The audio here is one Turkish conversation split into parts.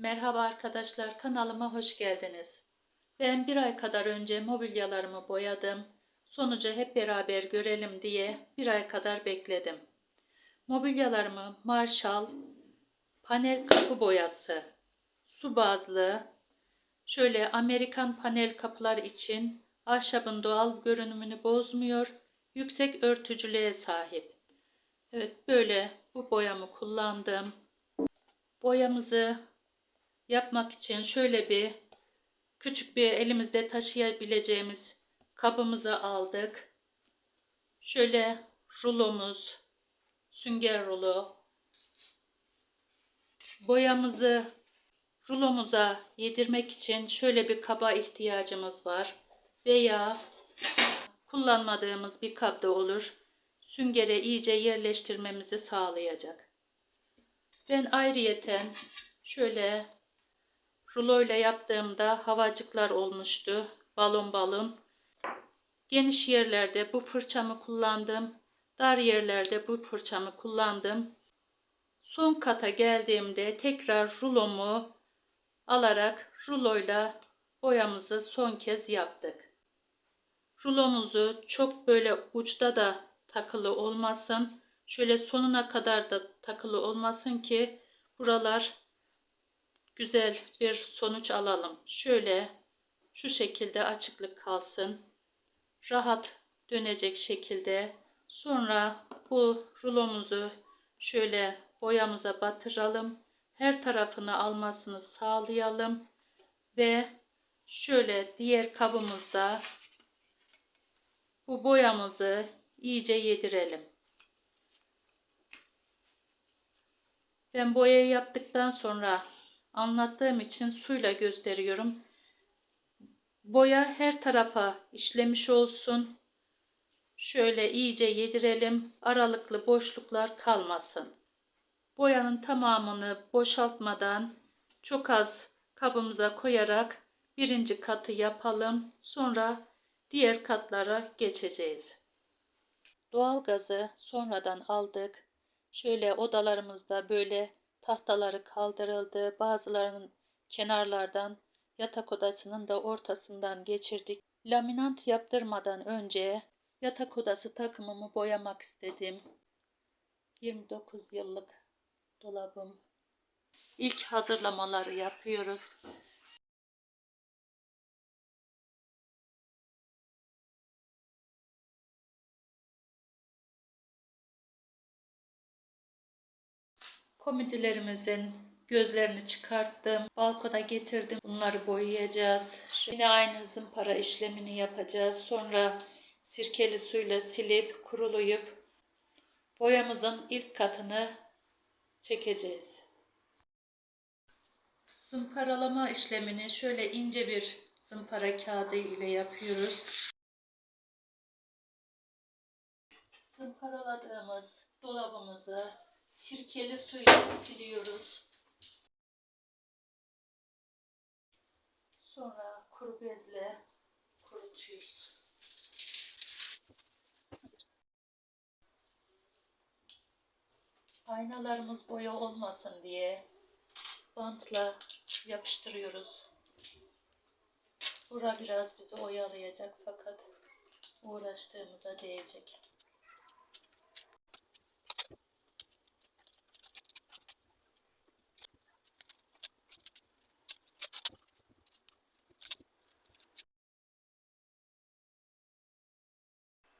Merhaba arkadaşlar, kanalıma hoş geldiniz. Ben bir ay kadar önce mobilyalarımı boyadım. Sonucu hep beraber görelim diye bir ay kadar bekledim. Mobilyalarımı Marshall panel kapı boyası, su bazlı, şöyle Amerikan panel kapılar için ahşabın doğal görünümünü bozmuyor, yüksek örtücülüğe sahip. Evet böyle bu boyamı kullandım. Boyamızı yapmak için şöyle bir küçük bir elimizde taşıyabileceğimiz kabımızı aldık. Şöyle rulomuz, sünger rulo. Boyamızı rulomuza yedirmek için şöyle bir kaba ihtiyacımız var. Veya kullanmadığımız bir kap da olur. Süngere iyice yerleştirmemizi sağlayacak. Ben ayrıyeten şöyle ruloyla yaptığımda havacıklar olmuştu. Balon balon. Geniş yerlerde bu fırçamı kullandım. Dar yerlerde bu fırçamı kullandım. Son kata geldiğimde tekrar rulomu alarak ruloyla boyamızı son kez yaptık. Rulomuzu çok böyle uçta da takılı olmasın. Şöyle sonuna kadar da takılı olmasın ki buralar güzel bir sonuç alalım. Şöyle şu şekilde açıklık kalsın. Rahat dönecek şekilde. Sonra bu rulomuzu şöyle boyamıza batıralım. Her tarafını almasını sağlayalım. Ve şöyle diğer kabımızda bu boyamızı iyice yedirelim. Ben boyayı yaptıktan sonra anlattığım için suyla gösteriyorum. Boya her tarafa işlemiş olsun. Şöyle iyice yedirelim. Aralıklı boşluklar kalmasın. Boyanın tamamını boşaltmadan çok az kabımıza koyarak birinci katı yapalım. Sonra diğer katlara geçeceğiz. Doğalgazı sonradan aldık. Şöyle odalarımızda böyle tahtaları kaldırıldı. Bazılarının kenarlardan yatak odasının da ortasından geçirdik. Laminant yaptırmadan önce yatak odası takımımı boyamak istedim. 29 yıllık dolabım. İlk hazırlamaları yapıyoruz. Komodilerimizin gözlerini çıkarttım. Balkona getirdim. Bunları boyayacağız. Yine aynı zımpara işlemini yapacağız. Sonra sirkeli suyla silip kurulayıp boyamızın ilk katını çekeceğiz. Zımparalama işlemini şöyle ince bir zımpara kağıdı ile yapıyoruz. Zımparaladığımız dolabımızı sirkeli suyla siliyoruz. Sonra kuru bezle kurutuyoruz. Aynalarımız boya olmasın diye bantla yapıştırıyoruz. Bura biraz bizi oyalayacak fakat uğraştığımıza değecek.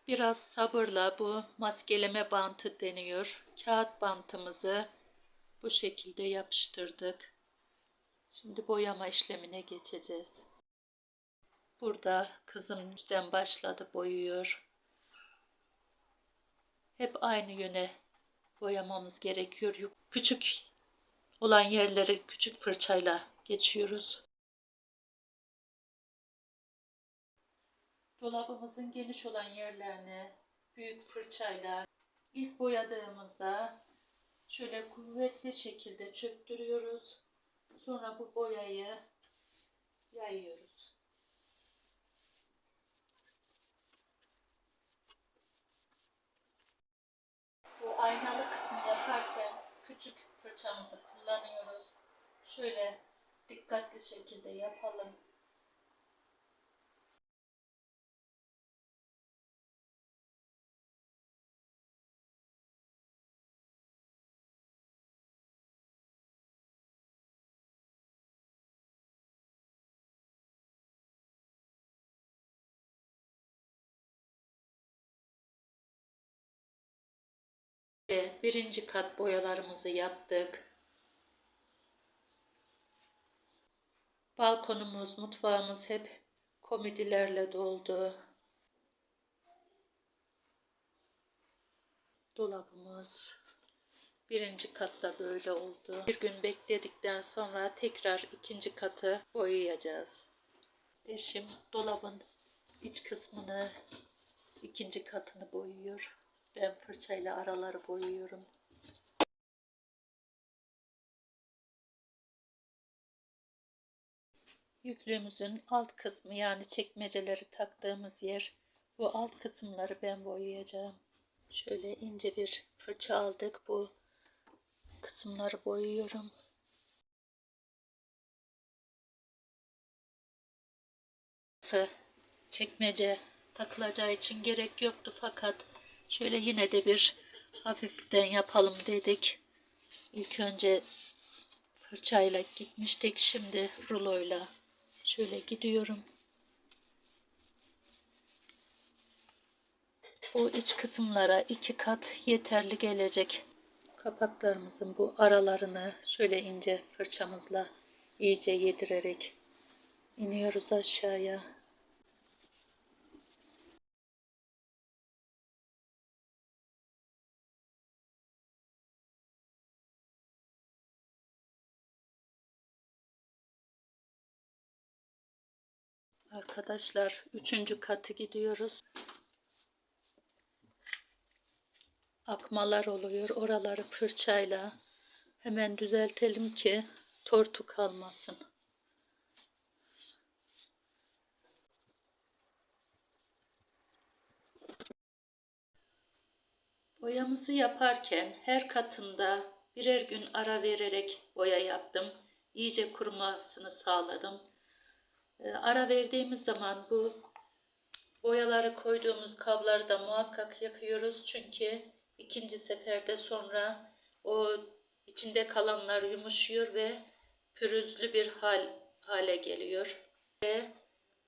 Biraz sabırla bu maskeleme bantı deniyor. Kağıt bantımızı bu şekilde yapıştırdık. Şimdi boyama işlemine geçeceğiz. Burada kızım üstten başladı boyuyor. Hep aynı yöne boyamamız gerekiyor. Küçük olan yerleri küçük fırçayla geçiyoruz. Dolabımızın geniş olan yerlerini büyük fırçayla ilk boyadığımızda şöyle kuvvetli şekilde çöktürüyoruz. Sonra bu boyayı yayıyoruz. Bu aynalı kısmı yaparken küçük fırçamızı kullanıyoruz. Şöyle dikkatli şekilde yapalım. Birinci kat boyalarımızı yaptık. Balkonumuz, mutfağımız hep komodilerle doldu. Dolabımız birinci katta böyle oldu. Bir gün bekledikten sonra tekrar ikinci katı boyayacağız. Eşim dolabın iç kısmını, ikinci katını boyuyor. Ben fırçayla araları boyuyorum. Yüklüğümüzün alt kısmı yani çekmeceleri taktığımız yer. Bu alt kısımları ben boyayacağım. Şöyle ince bir fırça aldık. Bu kısımları boyuyorum. Çekmece takılacağı için gerek yoktu fakat şöyle yine de bir hafiften yapalım dedik. İlk önce fırçayla gitmiştik. Şimdi ruloyla şöyle gidiyorum. Bu iç kısımlara iki kat yeterli gelecek. Kapaklarımızın bu aralarını şöyle ince fırçamızla iyice yedirerek iniyoruz aşağıya. Arkadaşlar üçüncü katı gidiyoruz. Akmalar oluyor. Oraları fırçayla hemen düzeltelim ki tortu kalmasın. Boyamızı yaparken her katında birer gün ara vererek boya yaptım. İyice kurumasını sağladım. Ee, ara verdiğimiz zaman bu boyaları koyduğumuz kabları da muhakkak yakıyoruz. Çünkü ikinci seferde sonra o içinde kalanlar yumuşuyor ve pürüzlü bir hal hale geliyor. Ve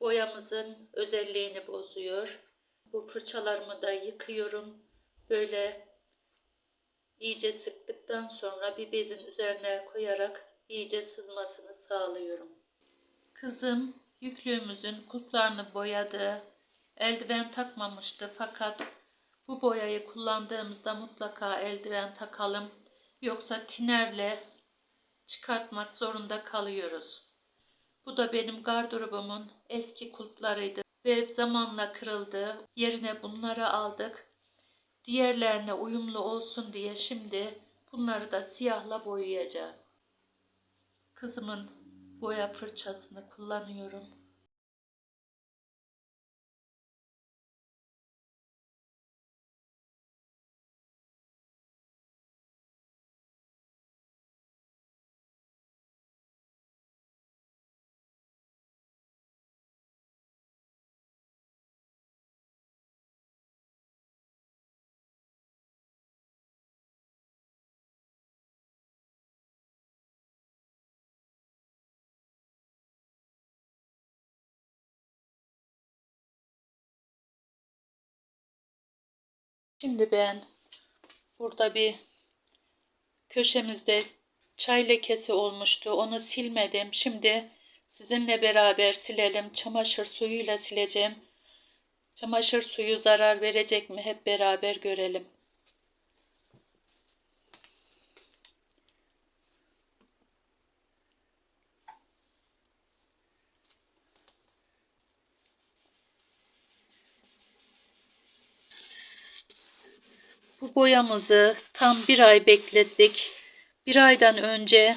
boyamızın özelliğini bozuyor. Bu fırçalarımı da yıkıyorum. Böyle iyice sıktıktan sonra bir bezin üzerine koyarak iyice sızmasını sağlıyorum. Kızım yüklüğümüzün kulplarını boyadı. Eldiven takmamıştı fakat bu boyayı kullandığımızda mutlaka eldiven takalım. Yoksa tinerle çıkartmak zorunda kalıyoruz. Bu da benim gardırobumun eski kulplarıydı ve zamanla kırıldı. Yerine bunları aldık. Diğerlerine uyumlu olsun diye şimdi bunları da siyahla boyayacağım. Kızımın boya fırçasını kullanıyorum. Şimdi ben burada bir köşemizde çay lekesi olmuştu. Onu silmedim. Şimdi sizinle beraber silelim. Çamaşır suyuyla sileceğim. Çamaşır suyu zarar verecek mi hep beraber görelim. Bu boyamızı tam bir ay beklettik. Bir aydan önce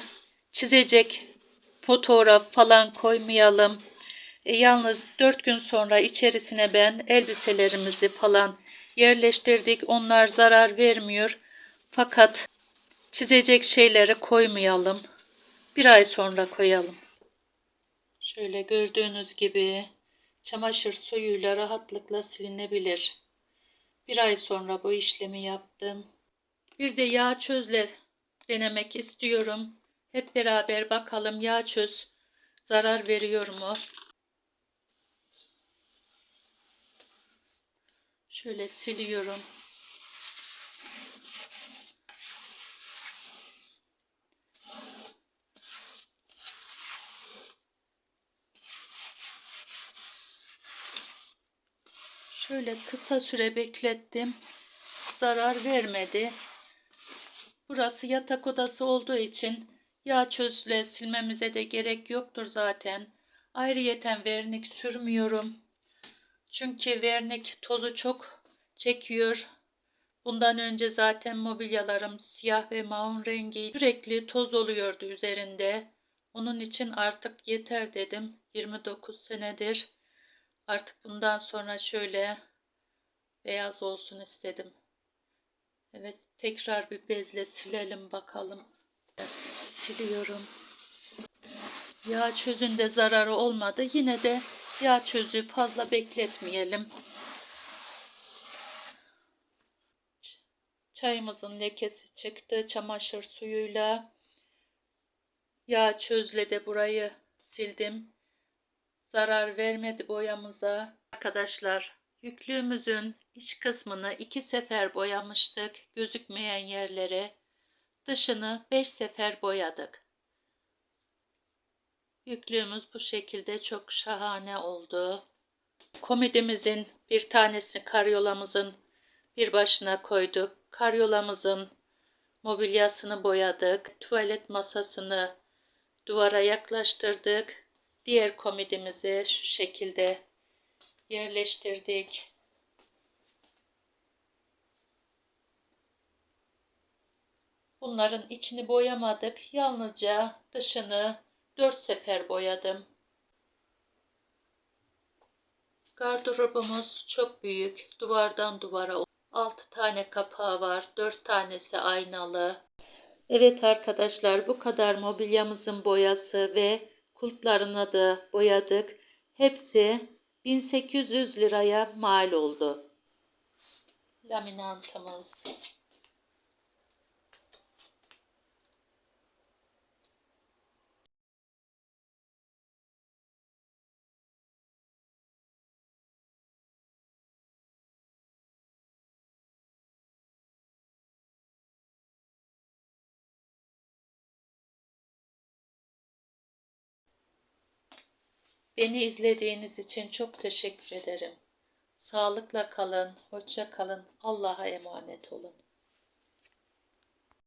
çizecek fotoğraf falan koymayalım. E, yalnız dört gün sonra içerisine ben elbiselerimizi falan yerleştirdik. Onlar zarar vermiyor. Fakat çizecek şeyleri koymayalım. Bir ay sonra koyalım. Şöyle gördüğünüz gibi çamaşır suyuyla rahatlıkla silinebilir. Bir ay sonra bu işlemi yaptım. Bir de yağ çözle denemek istiyorum. Hep beraber bakalım yağ çöz zarar veriyor mu? Şöyle siliyorum. Şöyle kısa süre beklettim. Zarar vermedi. Burası yatak odası olduğu için yağ çözle silmemize de gerek yoktur zaten. Ayrıyeten vernik sürmüyorum. Çünkü vernik tozu çok çekiyor. Bundan önce zaten mobilyalarım siyah ve maun rengi sürekli toz oluyordu üzerinde. Onun için artık yeter dedim. 29 senedir. Artık bundan sonra şöyle beyaz olsun istedim. Evet tekrar bir bezle silelim bakalım. Siliyorum. Yağ çözünde zararı olmadı. Yine de yağ çözü fazla bekletmeyelim. Çayımızın lekesi çıktı çamaşır suyuyla. Yağ çözle de burayı sildim. Zarar vermedi boyamıza. Arkadaşlar yüklüğümüzün iç kısmını iki sefer boyamıştık. Gözükmeyen yerlere. Dışını beş sefer boyadık. Yüklüğümüz bu şekilde çok şahane oldu. Komedimizin bir tanesi karyolamızın bir başına koyduk. Karyolamızın mobilyasını boyadık. Tuvalet masasını duvara yaklaştırdık. Diğer komedimizi şu şekilde yerleştirdik. Bunların içini boyamadık. Yalnızca dışını dört sefer boyadım. Gardırobumuz çok büyük. Duvardan duvara 6 tane kapağı var. 4 tanesi aynalı. Evet arkadaşlar bu kadar mobilyamızın boyası ve kulplarına da boyadık. Hepsi 1800 liraya mal oldu. Laminantımız. Beni izlediğiniz için çok teşekkür ederim. Sağlıkla kalın, hoşça kalın. Allah'a emanet olun.